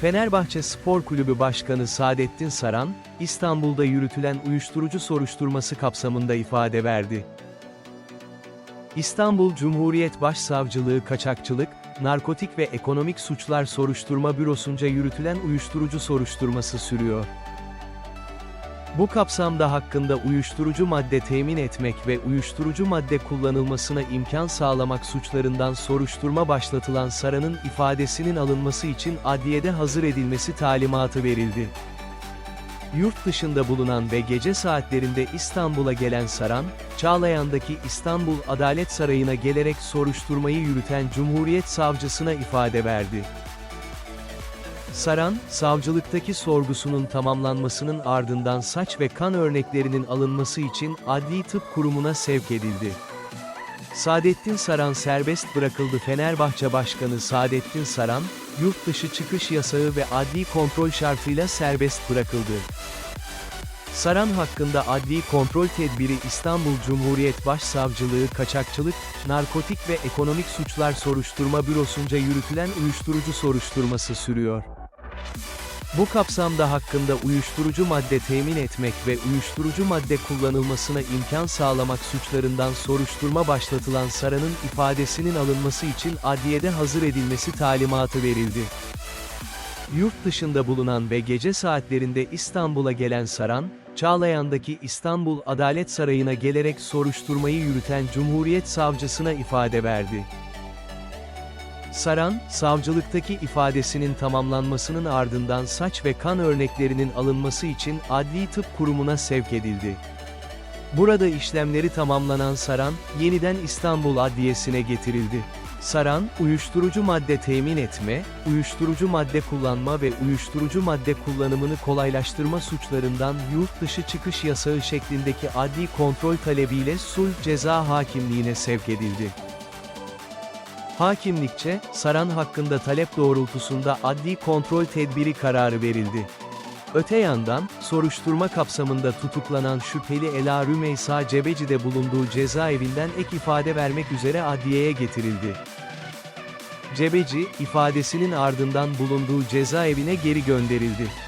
Fenerbahçe Spor Kulübü Başkanı Saadettin Saran, İstanbul'da yürütülen uyuşturucu soruşturması kapsamında ifade verdi. İstanbul Cumhuriyet Başsavcılığı Kaçakçılık, Narkotik ve Ekonomik Suçlar Soruşturma Bürosu'nca yürütülen uyuşturucu soruşturması sürüyor. Bu kapsamda hakkında uyuşturucu madde temin etmek ve uyuşturucu madde kullanılmasına imkan sağlamak suçlarından soruşturma başlatılan Saran'ın ifadesinin alınması için adliyede hazır edilmesi talimatı verildi. Yurt dışında bulunan ve gece saatlerinde İstanbul'a gelen Saran, Çağlayan'daki İstanbul Adalet Sarayı'na gelerek soruşturmayı yürüten Cumhuriyet Savcısına ifade verdi. Saran, savcılıktaki sorgusunun tamamlanmasının ardından saç ve kan örneklerinin alınması için Adli Tıp Kurumu'na sevk edildi. Saadettin Saran serbest bırakıldı Fenerbahçe Başkanı Saadettin Saran, yurt dışı çıkış yasağı ve adli kontrol şartıyla serbest bırakıldı. Saran hakkında adli kontrol tedbiri İstanbul Cumhuriyet Başsavcılığı Kaçakçılık, Narkotik ve Ekonomik Suçlar Soruşturma Bürosu'nca yürütülen uyuşturucu soruşturması sürüyor. Bu kapsamda hakkında uyuşturucu madde temin etmek ve uyuşturucu madde kullanılmasına imkan sağlamak suçlarından soruşturma başlatılan Saran'ın ifadesinin alınması için adliyede hazır edilmesi talimatı verildi. Yurt dışında bulunan ve gece saatlerinde İstanbul'a gelen Saran, Çağlayan'daki İstanbul Adalet Sarayı'na gelerek soruşturmayı yürüten Cumhuriyet Savcısına ifade verdi. Saran, savcılıktaki ifadesinin tamamlanmasının ardından saç ve kan örneklerinin alınması için Adli Tıp Kurumu'na sevk edildi. Burada işlemleri tamamlanan Saran, yeniden İstanbul Adliyesi'ne getirildi. Saran, uyuşturucu madde temin etme, uyuşturucu madde kullanma ve uyuşturucu madde kullanımını kolaylaştırma suçlarından yurt dışı çıkış yasağı şeklindeki adli kontrol talebiyle sulh ceza hakimliğine sevk edildi. Hakimlikçe, Saran hakkında talep doğrultusunda adli kontrol tedbiri kararı verildi. Öte yandan, soruşturma kapsamında tutuklanan şüpheli Ela Rümeysa Cebeci'de bulunduğu cezaevinden ek ifade vermek üzere adliyeye getirildi. Cebeci, ifadesinin ardından bulunduğu cezaevine geri gönderildi.